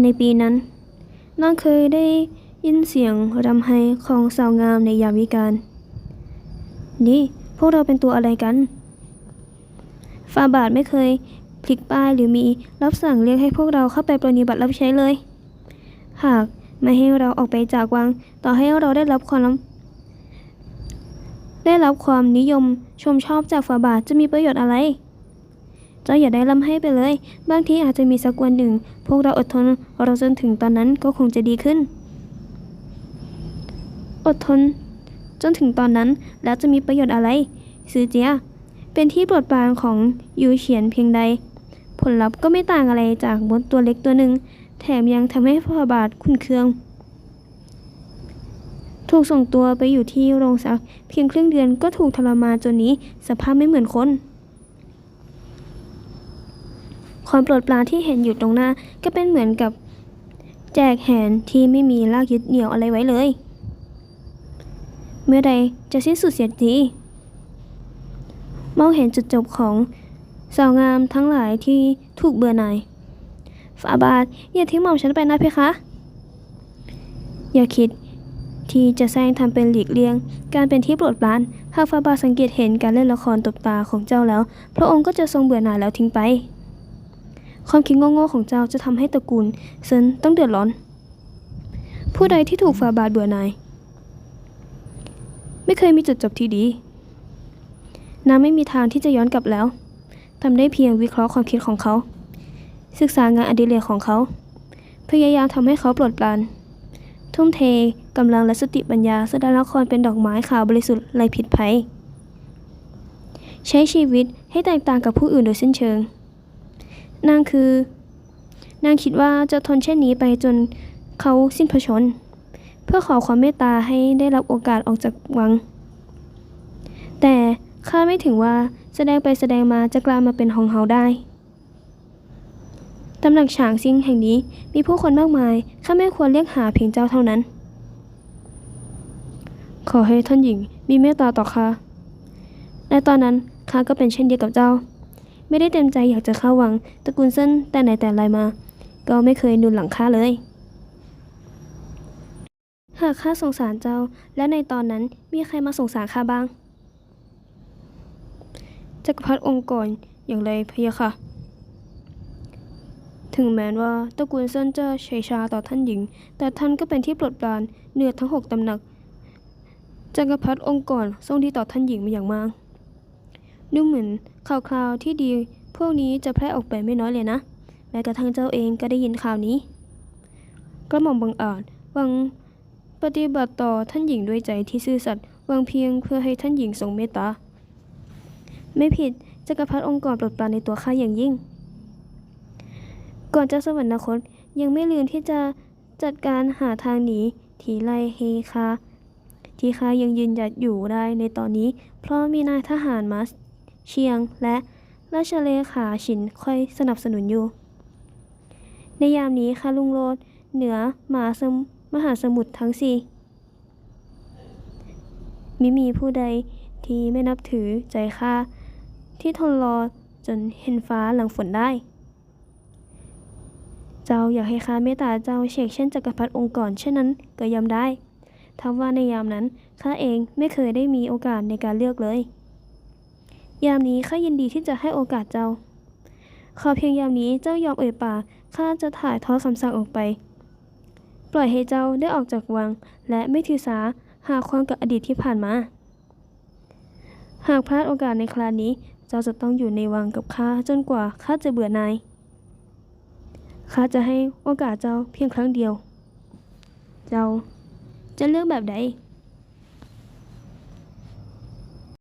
ในปีนั้นนางเคยได้ยินเสียงรำไห้ของสาวงามในยามวิกาลนี่พวกเราเป็นตัวอะไรกันฟาบาทไม่เคยพลิกป้ายหรือมีรับสั่งเรียกให้พวกเราเข้าไปปรนนิบัติรับใช้เลย หากไม่ให้เราออกไปจากวัง ต่อให้เราได้รับความได้รับความนิยมชมชอบจากฝาบาทจะมีประโยชน์อะไร เจ้าอย่าได้ลำให้ไปเลย บางทีอาจจะมีสักวันหนึ่ง พวกเราอดทนเราจนถึงตอนนั้นก็คงจะดีขึ้น อดทน จนถึงตอนนั้นแล้วจะมีประโยชน์อะไร ซือเจีย เป็นที่โปรดปรานของยูเฉียนเพียงใด ผลลัพธ์ก็ไม่ต่างอะไรจากมดตัวเล็กตัวหนึ่ง แถมยังทำให้พระบาทขุนเคือง ถูกส่งตัวไปอยู่ที่โรงสัก เพียงครึ่งเดือนก็ถูกทรมานจนนี้สภาพไม่เหมือนคน ความโปรดปรานที่เห็นอยู่ตรงหน้า ก็เป็นเหมือนกับแจกแหนที่ไม่มีลากยึดเหนี่ยวอะไรไว้เลย เมื่อใดจะสิ้นสุดเสียทีมองเห็นจุดจบของสาวงามทั้งหลายที่ถูกเบื่อหน่ายฝาบาทอย่าทิ้งหม่อมฉันไปนะเพคะ อย่าคิดที่จะแซงทำเป็นหลีกเลี่ยง การเป็นที่โปรดปราน หากฝาบาสังเกตเห็นการเล่นละครตบตาของเจ้าแล้ว พระองค์ก็จะทรงเบื่อหน่ายแล้วทิ้งไป ความคิดโง่ๆของเจ้าจะทำให้ตระกูลเซินต้องเดือดร้อน ผู้ใดที่ถูกฝ่าบาทเบื่อหน่าย ไม่เคยมีจุดจบที่ดีนางไม่มีทางที่จะย้อนกลับแล้วทำได้เพียงวิเคราะห์ความคิดของเขา ศึกษางานอดิเรกของเขา พยายามทำให้เขาปรดปราน ทุ่มเทกำลังและสติปัญญาแสดงละครเป็นดอกไม้ขาวบริสุทธิ์ไรผิดภัย ใช้ชีวิตให้แตกต่างกับผู้อื่นโดยสิ้นเชิง นางคือนางคิดว่าจะทนเช่นนี้ไปจนเขาสิ้นพระชน เพื่อขอความเมตตาให้ได้รับโอกาสออกจากวัง แต่ข้าไม่ถึงว่าแสดงไปแสดงมาจะกลายมาเป็นของเฮาได้ตำหนักฉางซิงแห่งนี้มีผู้คนมากมาย ข้าไม่ควรเรียกหาเพียงเจ้าเท่านั้น ขอให้ท่านหญิงมีเมตตาต่อข้าและตอนนั้นข้าก็เป็นเช่นเดียวกับเจ้า ไม่ได้เต็มใจอยากจะเข้าวังตระกูลเส้นแต่ไหนแต่ไรมา ก็ไม่เคยนุนหลังข้าเลย หากข้าสงสารเจ้า และในตอนนั้นมีใครมาสงสารข้าบ้างจักรพรรดิองค์ก่อนอย่างไรพะยะค่ะ ถึงแม้ว่าตระกูลเซินจะเฉยชาต่อท่านหญิง แต่ท่านก็เป็นที่โปรดปรานเหนือทั้งหกตำหนักจักรพรรดิองค์ก่อนทรงดีต่อท่านหญิงมาอย่างมาก ดูเหมือนข่าวคราวที่ดี พวกนี้จะแพร่ออกไปไม่น้อยเลยนะ แม้กระทั่งเจ้าเองก็ได้ยินข่าวนี้ กระหม่อมบังอาจหวังปฏิบัติต่อท่านหญิงด้วยใจที่ซื่อสัตย์หวังเพียงเพื่อให้ท่านหญิงทรงเมตตา ไม่ผิดจักรพรรดิองค์ก่อนโปรดปรานในตัวข้าอย่างยิ่ง ก่อนจะสวรรคตยังไม่ลืมที่จะจัดการหาทางหนีทีไลเฮคาที่ข้ายังยืนหยัดอยู่ได้ในตอนนี้ เพราะมีนายทหารมา เชียง และราชเลขาฉินคอยสนับสนุนอยู่ ในยามนี้ข้าลุงโลดเหนือมหาสมมหาสมุทรทั้งสี่มิมีผู้ใดที่ไม่นับถือใจข้าที่ทนรอจนเห็นฟ้าหลังฝนได้ เจ้าอยากให้ข้าเมตตาเจ้าเชกเช่นจักรพรรดิองค์ก่อนเช่นนั้นก็ยอมได้ทว่าในยามนั้นข้าเองไม่เคยได้มีโอกาสในการเลือกเลย ยามนี้ข้ายินดีที่จะให้โอกาสเจ้า ขอเพียงยามนี้เจ้ายอมเอ่ยปากข้าจะถ่ายทอดคำสั่งออกไป ปล่อยให้เจ้าได้ออกจากวัง และไม่ถือสาหาความกับอดีตที่ผ่านมา หากพลาดโอกาสในคราวนี้ เจ้าจะต้องอยู่ในวังกับข้าจนกว่าข้าจะเบื่อนายข้าจะให้โอกาสเจ้าเพียงครั้งเดียว เจ้าจะเลือกแบบใด